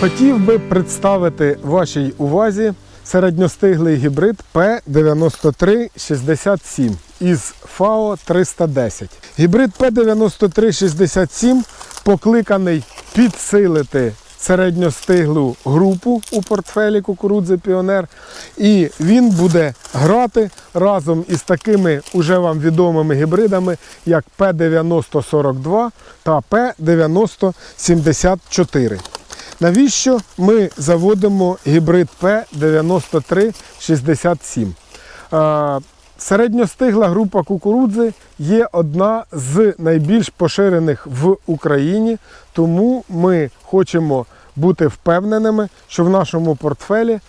Хотів би представити вашій увазі середньостиглий гібрид P9367 із ФАО 310. Гібрид P9367 покликаний підсилити середньостиглу групу у портфелі кукурудзи Піонер, і він буде грати разом із такими уже вам відомими гібридами, як P9042 та P9074. Навіщо ми заводимо гібрид P9367? Е, Середньостигла група кукурудзи є одна з найбільш поширених в Україні, тому ми хочемо бути впевненими, що в нашому портфелі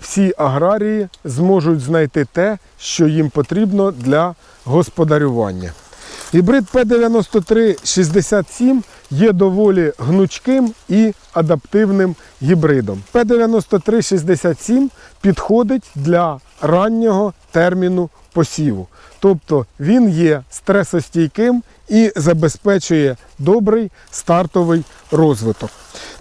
всі аграрії зможуть знайти те, що їм потрібно для господарювання. Гібрид P9367 є доволі гнучким і адаптивним гібридом. P9367 підходить для раннього терміну посіву. Тобто він є стресостійким і забезпечує добрий стартовий розвиток.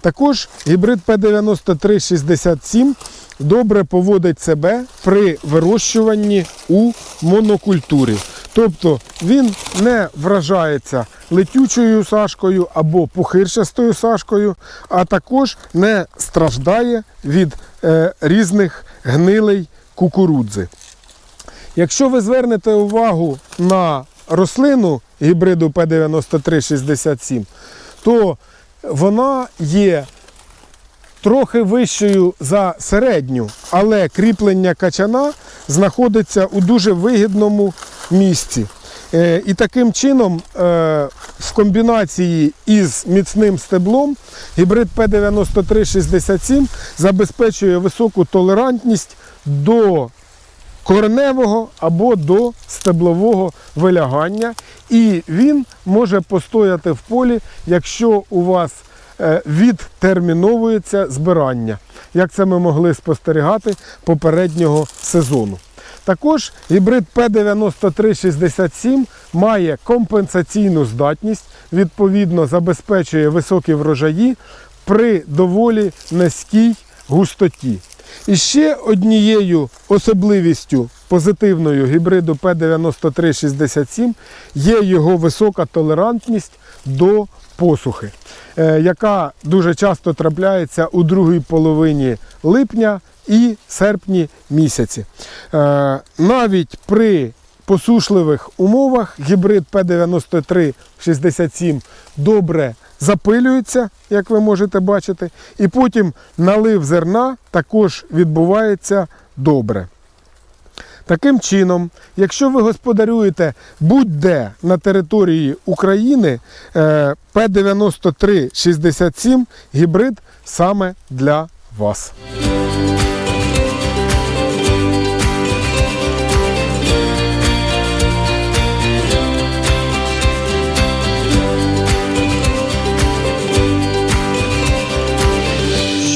Також гібрид P9367 добре поводить себе при вирощуванні у монокультурі. Тобто він не вражається летючою сашкою або пухирчастою сашкою, а також не страждає від е, різних гнилей кукурудзи. Якщо ви звернете увагу на рослину гібриду P9367, то вона є трохи вищою за середню, але кріплення качана знаходиться у дуже вигідному місці. Е, І таким чином, е, в комбінації із міцним стеблом, гібрид P9367 забезпечує високу толерантність до кореневого або до стеблового вилягання. І він може постояти в полі, якщо у вас е, відтерміновується збирання, як це ми могли спостерігати попереднього сезону. Також гібрид P9367 має компенсаційну здатність, відповідно забезпечує високі врожаї при доволі низькій густоті. І ще однією особливістю позитивною гібриду P9367 є його висока толерантність до посухи, е, яка дуже часто трапляється у другій половині липня і серпні місяці. Е, Навіть при посушливих умовах гібрид P9367 добре запилюється, як ви можете бачити, і потім налив зерна також відбувається добре. Таким чином, якщо ви господарюєте будь-де на території України, е, P9367 гібрид саме для вас.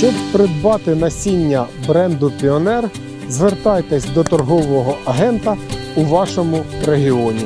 Щоб придбати насіння бренду Піонер, звертайтесь до торгового агента у вашому регіоні.